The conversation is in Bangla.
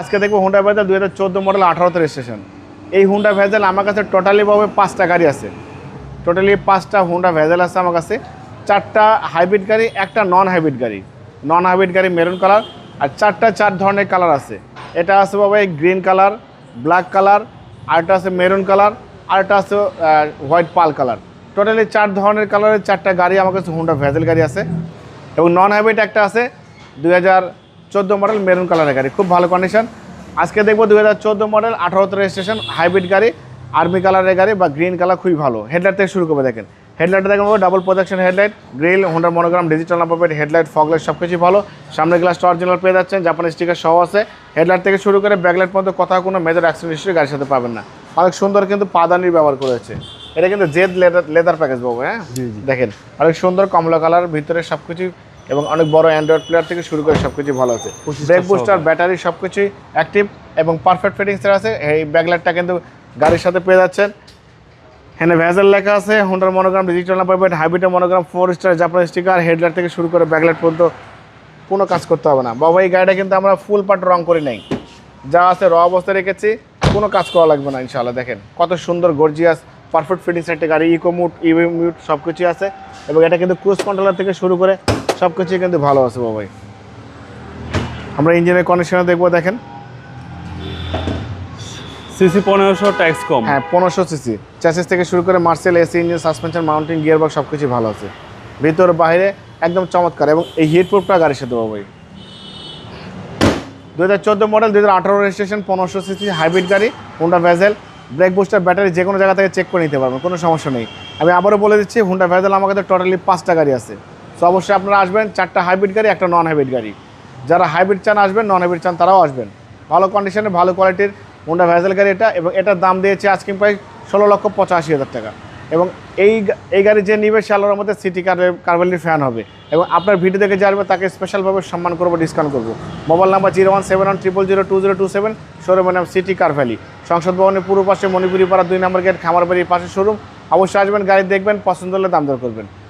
আজকে দেখব হুন্ডা ভেজাল দুই হাজার চোদ্দ মডেল আঠারোতে রেজিস্ট্রেশন এই হুন্ডা ভেজাল আমার কাছে টোটালি ভাবে পাঁচটা গাড়ি আছে। টোটালি পাঁচটা হুন্ডা ভেজাল আছে আমার কাছে। চারটা হাইব্রিড গাড়ি, একটা নন হাইব্রিড গাড়ি। নন হাইব্রিড গাড়ি মেরুন কালার আর চারটা চার ধরনের কালার আছে। এটা আছে বাবা গ্রিন কালার ব্ল্যাক কালার আরেকটা আছে মেরুন কালার আরেকটা আছে হোয়াইট পাল কালার টোটালি চার ধরনের কালারের চারটা গাড়ি আমার কাছে হুন্ডা ভেজাল গাড়ি আছে। এবং নন হাইব্রিড একটা আছে, দুই হাজার চোদ্দ মডেল মেরুন কালারের গাড়ি খুব ভালো কন্ডিশন আজকে দেখব দু হাজার চোদ্দ মডেল আঠারোতে রেজিস্ট্রেশন হাইব্রিড গাড়ি আর্মি কালারের গাড়ি বা গ্রিন কালার খুবই ভালো। হেডলাইট থেকে শুরু করে দেখেন। হেডলাইটটা দেখেন double projection headlight grille হোন্ডার monogram digital number plate headlight fog light সব কিছুই ভালো। সামনের গ্লাসটা অরিজিনাল পেয়ে যাচ্ছেন জাপানি স্টিকার সহ আছে। হেডলাইট থেকে শুরু করে ব্যাকলাইট পর্যন্ত কোথাও কোনো মেজর অ্যাক্সিডেন্ট হিস্ট্রি গাড়ির সাথে পাবেন না। অনেক সুন্দর কিন্তু পাদানির ব্যবহার করেছে এটা কিন্তু জেদ লেদার লেদার প্যাকেজ পাবো হ্যাঁ। দেখেন অনেক সুন্দর কমলা কালার ভিতরে সব কিছু এবং অনেক বড় অ্যান্ড্রয়েড প্লেয়ার থেকে শুরু করে সব কিছু ভালো আছে। ব্রেক বুস্টার ব্যাটারি সব কিছুই অ্যাক্টিভ এবং পারফেক্ট ফিটিংসের আছে। এই ব্যাকলাইটটা কিন্তু গাড়ির সাথে পেয়ে যাচ্ছেন। এখানে ভ্যাজেল লেখা আছে হোন্ডার মনোগ্রাম ডিজিটাল নাম্বার প্লেট হাইব্রিডের মনোগ্রাম ফোর স্টার জাপানি স্টিকার হেডলাইট থেকে শুরু করে ব্যাকলাইট পর্যন্ত কোনো কাজ করতে হবে না। বাবা এই গাড়িটা কিন্তু আমরা ফুল পার্ট রং করি নাই। যা আছে র অবস্থায় রেখেছি কোনো কাজ করা লাগবে না ইনশাআল্লাহ দেখেন। কত সুন্দর গর্জিয়াস পারফেক্ট ফিটিংস একটা গাড়ি ইকো মুট ইভি মিউট সব কিছুই আছে। এবং এটা কিন্তু ক্রুজ কন্ট্রোলার থেকে শুরু করে সব কিছুই কিন্তু ভালো আছে বাবাই আমরা ইঞ্জিনের কন্ডিশনে দেখব দেখেন। সিসি পনেরোশো ট্যাক্স কম। হ্যাঁ পনেরোশো সিসি চ্যাসিস থেকে শুরু করে Marcel AC engine suspension mounting gear box সব কিছুই ভালো আছে। ভিতর বাইরে একদম চমৎকার এবং এই হিট প্রুফটা গাড়ির সাথে পাবো দু হাজার চোদ্দ মডেল দু হাজার আঠারো রেজিস্ট্রেশন পনেরোশো সিসি হাইব্রিড গাড়ি Honda Vezel brake booster battery যে কোনো জায়গা থেকে চেক করে নিতে পারবেন কোনো সমস্যা নেই। আমি আবারও বলে দিচ্ছি হুন্ডা ভ্যাজেল আমার কাছে টোটালি পাঁচটা গাড়ি আছে। সো অবশ্যই আপনারা আসবেন, চারটা হাইব্রিড গাড়ি, একটা নন হাইব্রিড গাড়ি। যারা হাইব্রিড চান আসবেন নন হাইব্রিড চান তারাও আসবেন। ভালো কন্ডিশনে ভালো কোয়ালিটির হুন্ডা ভ্যাজেল গাড়ি এটা, এবং এটার দাম দিয়েছে আজকে প্রায় ষোলো লক্ষ পঁচাশি হাজার টাকা। এবং এই এই গাড়ি যে নিবে, সে আলোর মধ্যে সিটি কার কারভেলির ফ্যান হবে। এবং আপনার ভিডিও দেখে যে আসবে, তাকে স্পেশালভাবে সম্মান করব ডিসকাউন্ট করব। Mobile number zero one seven one triple zero two zero two seven শোরুমের নাম সিটি কার ভ্যালি সংসদ ভবনের পূর্ব পাশে মণিপুরি পাড়া দুই নম্বর গেট খামারবাড়ির পাশে শোরুম অবশ্যই আসবেন, গাড়ি দেখবেন, পছন্দ হলে দাম দর করবেন।